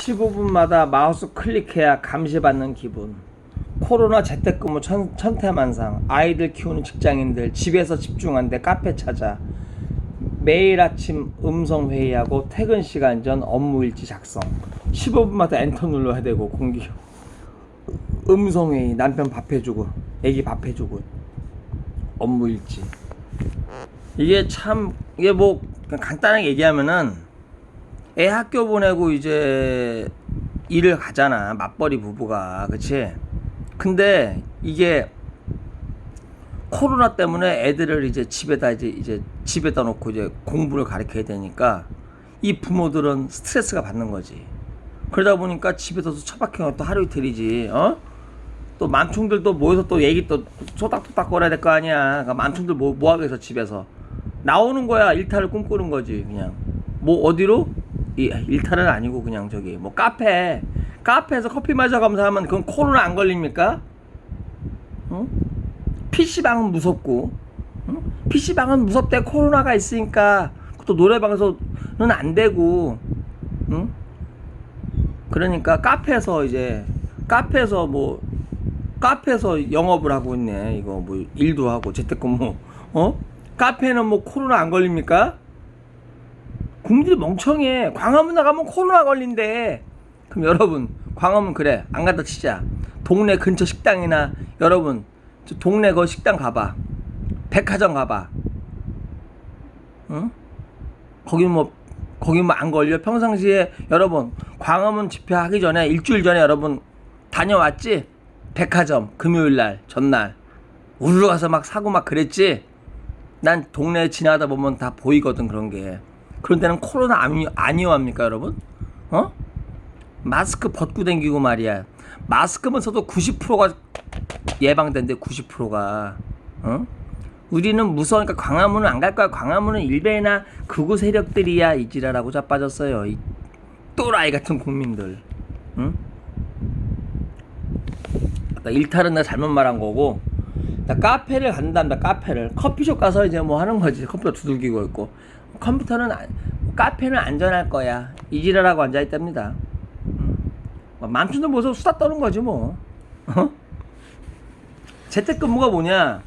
15분마다 마우스 클릭해야 감시받는 기분. 코로나 재택근무 천, 천태만상. 아이들 키우는 직장인들 집에서 집중한데 카페 찾아. 매일 아침 음성 회의하고 퇴근 시간 전 업무 일지 작성. 15분마다 엔터 눌러야 되고 공기. 음성 회의 남편 밥 해주고 애기 밥 해주고 업무 일지. 이게 참 이게 뭐 간단하게 얘기하면은 애 학교 보내고 이제 일을 가잖아 맞벌이 부부가. 그치? 근데 이게 코로나 때문에 애들을 이제 집에다 이제 이제 집에다 놓고 이제 공부를 가르쳐야 되니까 이 부모들은 스트레스가 받는 거지. 그러다 보니까 집에서 처박혀 또 하루 이틀이지 어? 또 맘충들도 모여서 또 얘기 또 소닥소닥 거려야 될 거 아니야. 그러니까 맘충들 뭐, 뭐 하겠어 집에서? 나오는 거야. 일탈을 꿈꾸는 거지 그냥. 뭐 어디로 이 일탈은 아니고 그냥 저기 뭐 카페 카페에서 커피 마셔가면서 하면 그건 코로나 안 걸립니까? 어? PC방은 무섭고 어? PC방은 무섭대 코로나가 있으니까 또 노래방에서는 안 되고 응? 그러니까 카페에서 이제 카페에서 뭐 카페에서 영업을 하고 있네 이거 뭐 일도 하고 재택근무 어 카페는 뭐 코로나 안 걸립니까 국민들이 멍청해. 광화문 나가면 코로나 걸린대. 그럼 여러분 광화문 그래. 안 갔다 치자. 동네 근처 식당이나 여러분 저 동네 거 식당 가봐. 백화점 가봐. 응? 거기 뭐 거기 뭐 안 걸려? 평상시에 여러분 광화문 집회 하기 전에 일주일 전에 여러분 다녀왔지? 백화점 금요일 날 전날. 우르르 가서 막 사고 막 그랬지? 난 동네 지나다 보면 다 보이거든 그런 게 그런 데는 코로나 아니, 아니오합니까 여러분? 어? 마스크 벗고 댕기고 말이야. 마스크만 써도 90%가 예방된대 90%가. 어? 우리는 무서우니까 광화문은 안 갈 거야. 광화문은 일베나 극우 세력들이야 이지라라고 자빠졌어요. 이 또라이 같은 국민들. 응? 아까 일탈은 내가 잘못 말한 거고. 나 카페를 간단다 카페를. 커피숍 가서 이제 뭐 하는 거지. 컴퓨터 두들기고 있고 컴퓨터는 안- 카페는 안전할 거야 이지라라고 앉아 있답니다 맘춘도 모습 수다 떠는 거지 뭐 어? 재택근무가 뭐냐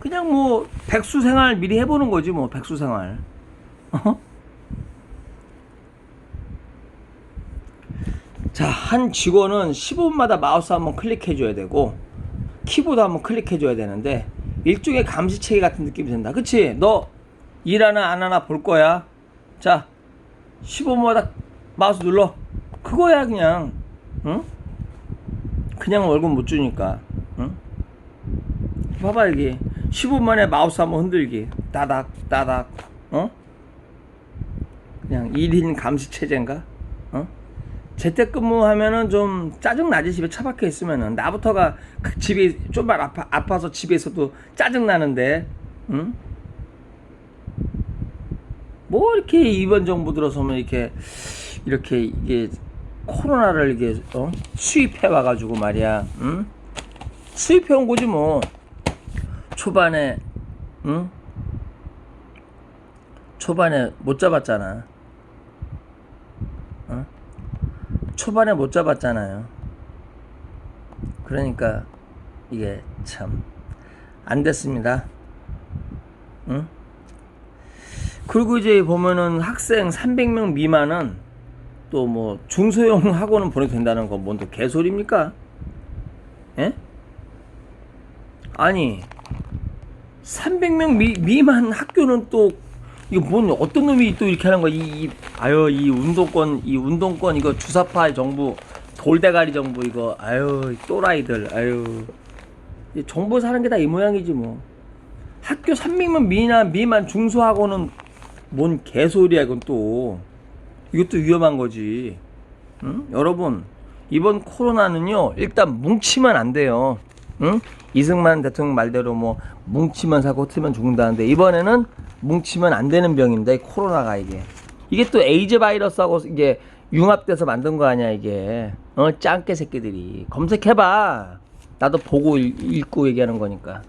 그냥 뭐 백수 생활 미리 해보는 거지 뭐 백수 생활 어? 자, 한 직원은 15분마다 마우스 한번 클릭해줘야 되고, 키보드 한번 클릭해줘야 되는데, 일종의 감시체계 같은 느낌이 든다. 그치? 너 일하나 안 하나 볼 거야. 자, 15분마다 마우스 눌러. 그거야, 그냥. 응? 그냥 월급 못 주니까. 응? 봐봐, 여기. 15분 만에 마우스 한번 흔들기. 따닥, 따닥. 어? 그냥 1인 감시체제인가? 어? 재택근무하면은 좀 짜증 나지 집에 처박혀 있으면은 나부터가 그 집이 좀만 아파 아파서 집에 있어도 짜증 나는데 응? 뭐 이렇게 이번 정부 들어서면 이렇게 이렇게 이게 코로나를 이게 어? 수입해 와가지고 말이야 응? 수입해 온 거지 뭐 초반에 응? 초반에 못 잡았잖아 어? 초반에 못 잡았잖아요. 그러니까 이게 참 안 됐습니다. 응? 그리고 이제 보면은 학생 300명 미만은 또 뭐 중소형 학원은 보내도 된다는 건 뭔 또 개소리입니까? 예? 아니 300명 미, 미만 학교는 또 이거 뭔 어떤 놈이 또 이렇게 하는 거야? 이, 이 아유 이 운동권 이 운동권 이거 주사파 정부 돌대가리 정부 이거 아유 이 또라이들 아유 이 정부 사는 게 다 이 모양이지 뭐 학교 300명 미만 미만 중소학원은 뭔 개소리야 이건 또. 이것도 위험한 거지. 응? 여러분 이번 코로나는요 일단 뭉치면 안 돼요. 응? 이승만 대통령 말대로 뭐 뭉치면 사고 틀면 죽는다는데 이번에는 뭉치면 안 되는 이 코로나가 이게. 이게 또 에이즈 바이러스하고 이게 융합돼서 만든 거 아니야 이게. 어? 짱깨 새끼들이. 검색해봐. 나도 보고 읽- 읽고 얘기하는 거니까